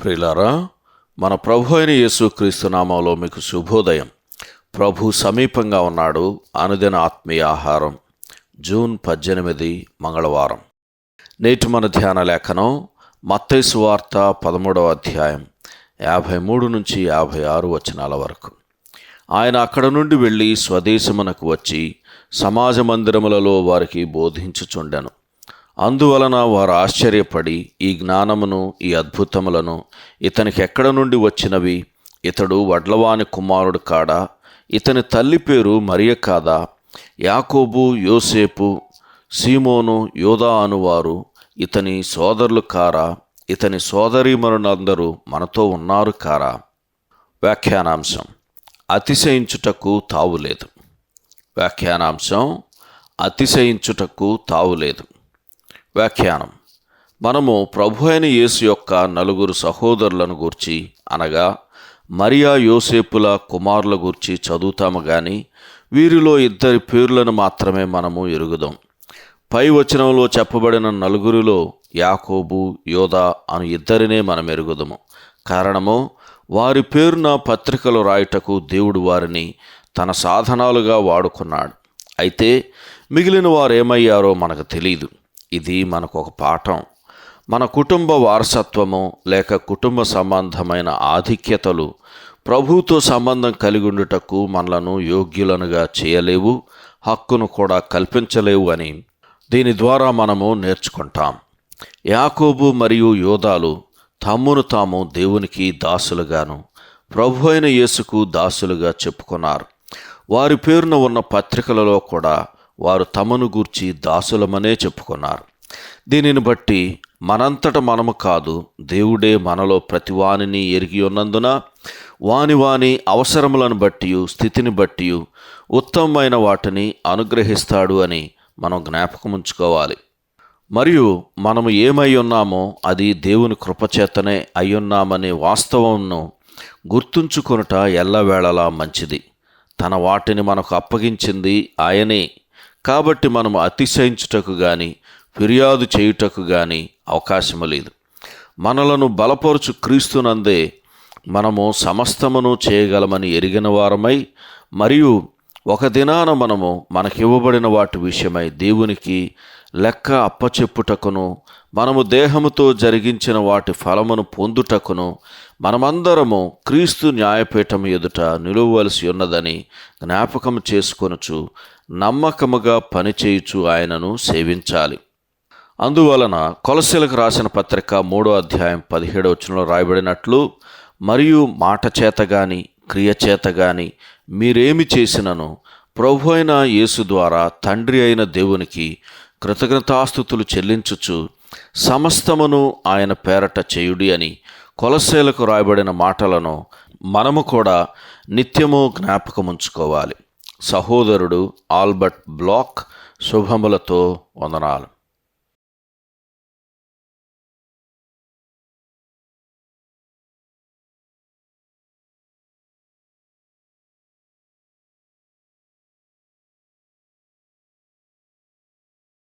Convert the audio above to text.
ప్రిలారా మన ప్రభు అయిన యేసుక్రీస్తు నామంలో మీకు శుభోదయం. ప్రభు సమీపంగా ఉన్నాడు అనుదిన ఆత్మీయ ఆహారం జూన్ పద్దెనిమిది మంగళవారం. నేటి మన ధ్యాన లేఖనం మత్తైసు వార్త పదమూడవ అధ్యాయం యాభై మూడు నుంచి యాభై ఆరు వచనాల వరకు. ఆయన అక్కడ నుండి వెళ్ళి స్వదేశమునకు వచ్చి సమాజ మందిరములలో వారికి బోధించుచుండెను. అందువలన వారు ఆశ్చర్యపడి ఈ జ్ఞానమును ఈ అద్భుతములను ఇతనికి ఎక్కడ నుండి వచ్చినవి? ఇతడు వడ్లవాని కుమారుడు కాడా? ఇతని తల్లి పేరు మరియ కాదా? యాకోబు యోసేపు సీమోను యోధా అనువారు ఇతని సోదరులు కారా? ఇతని సోదరీమరులందరూ మనతో ఉన్నారు కారా? వ్యాఖ్యానాంశం. అతిశయించుటకు తావులేదు. వ్యాఖ్యానాంశం. అతిశయించుటకు తావులేదు. వ్యాఖ్యానం. మనము ప్రభు అయిన యేసు యొక్క నలుగురు సహోదరులను గూర్చి అనగా మరియా యోసేపుల కుమారుల గూర్చి చదువుతాము గాని వీరిలో ఇద్దరి పేర్లను మాత్రమే మనము ఎరుగుదాం. పై వచనంలో చెప్పబడిన నలుగురిలో యాకోబు యోధా అను ఇద్దరినే మనం ఎరుగుదము. కారణము వారి పేరున పత్రికలు రాయుటకు దేవుడు వారిని తన సాధనాలుగా వాడుకున్నాడు. అయితే మిగిలిన వారు ఏమయ్యారో మనకు తెలియదు ఇది మనకు ఒక పాఠం. మన కుటుంబ వారసత్వము లేక కుటుంబ సంబంధమైన ఆధిక్యతలు ప్రభుతో సంబంధం కలిగి ఉండుటకు మనలను యోగ్యులనుగా చేయలేవు హక్కును కూడా కల్పించలేవు అని దీని ద్వారా మనము నేర్చుకుంటాం. యాకోబు మరియు యోధాలు తమ్మును తాము దేవునికి దాసులుగాను ప్రభు అయిన యేసుకు దాసులుగా చెప్పుకున్నారు. వారి పేరున ఉన్న పత్రికలలో కూడా వారు తమను గూర్చి దాసులమనే చెప్పుకున్నారు. దీనిని బట్టి మనంతట మనము కాదు దేవుడే మనలో ప్రతివానిని ఎరిగి ఉన్నందున వాని వాని అవసరములను బట్టి స్థితిని బట్టి ఉత్తమమైన వాటిని అనుగ్రహిస్తాడు అని మనం జ్ఞాపకం ఉంచుకోవాలి మరియు మనము ఏమై ఉన్నామో అది దేవుని కృపచేతనే అయ్యున్నామనే వాస్తవంను గుర్తుంచుకొనుట ఎల్లవేళలా మంచిది. తన వాటిని మనకు అప్పగించింది ఆయనే. కాబట్టి మనం అతిశయించుటకు గాని ఫిర్యాదు చేయుటకు గాని అవకాశము లేదు. మనలను బలపరుచు క్రీస్తునందే మనము సమస్తమును చేయగలమని ఎరిగిన వారమై మరియు ఒక దినాన మనము మనకివ్వబడిన వాటి విషయమై దేవునికి లెక్క అప్పచెప్పుటకును మనము దేహముతో జరిగించిన వాటి ఫలమును పొందుటకును మనమందరము క్రీస్తు న్యాయపీఠం ఎదుట నిలువవలసి ఉన్నదని జ్ఞాపకం చేసుకొనుచు నమ్మకముగా పనిచేయుచు ఆయనను సేవించాలి. అందువలన కొలసీలకు రాసిన పత్రిక మూడో అధ్యాయం పదిహేడవచనంలో రాయబడినట్లు మరియు మాట చేత గాని క్రియ చేత గాని మీరేమి చేసినను? ప్రభు అయిన యేసు ద్వారా తండ్రి అయిన దేవునికి కృతజ్ఞతాస్థుతులు చెల్లించుచు సమస్తమును ఆయన పేరట చేయుడి అని కొలసేలకు రాయబడిన మాటలను మనము కూడా నిత్యము జ్ఞాపకముంచుకోవాలి. సహోదరుడు ఆల్బర్ట్ బ్లాక్ శుభములతో వందనాలు.